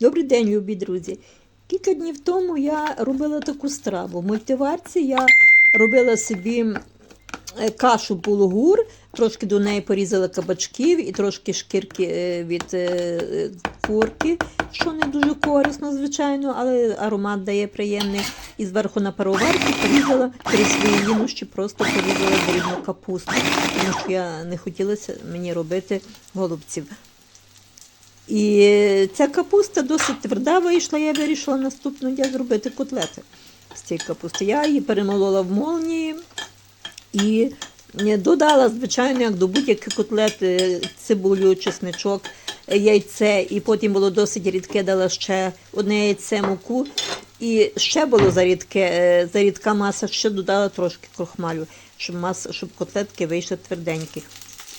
Добрий день, любі друзі. Кілька днів тому я робила таку страву. В мультиварці я робила собі е, кашу булгур, трошки до неї порізала кабачків і трошки шкірки е, від е, курки, що не дуже корисно, звичайно, але аромат дає приємний. І зверху на пароварці порізала свої їнощі, просто порізала дрібну капусту, тому що я не хотілося мені робити голубців. І ця капуста досить тверда вийшла, я вирішила наступного дня зробити котлети з цієї капусти. Я її перемолола в молнії і додала, звичайно, як до будь-яких котлет, е, цибулю, чесничок, е, яйце, і потім було досить рідке, дала ще одне яйце, муку. І ще було зарідке, е, зарідка маса, ще додала трошки крохмалю, щоб маса, щоб котлетки вийшли тверденькі.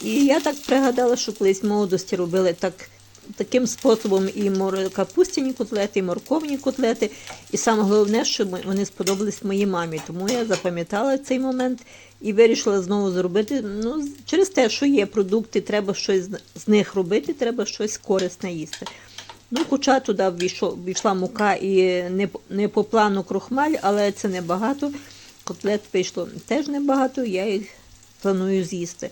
І я так пригадала, що колись молодості робили так, таким способом і капустяні котлети, і морковні котлети. І саме головне, що вони сподобались моїй мамі. Тому я запам'ятала цей момент і вирішила знову зробити. Ну, через те, що є продукти, треба щось з- них робити, треба щось корисне їсти. Ну, хоча туди ввійшов, війшла мука і не, не по плану крохмаль, але це небагато. Котлет вийшло теж небагато, я їх планую з'їсти.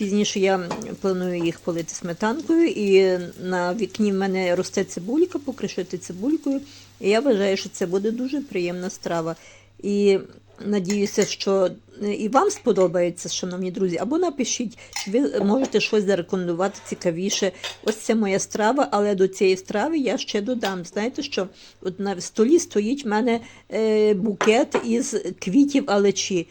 Пізніше я планую їх полити сметанкою, і на вікні в мене росте цибулька, покришити цибулькою. І я вважаю, що це буде дуже приємна страва. І надіюся, що е, і вам сподобається, шановні друзі, або напишіть, чи ви можете щось зарекомендувати цікавіше. Ось це моя страва, але до цієї страви я ще додам. Знаєте, що от на столі стоїть в мене е, букет із квітів алечі.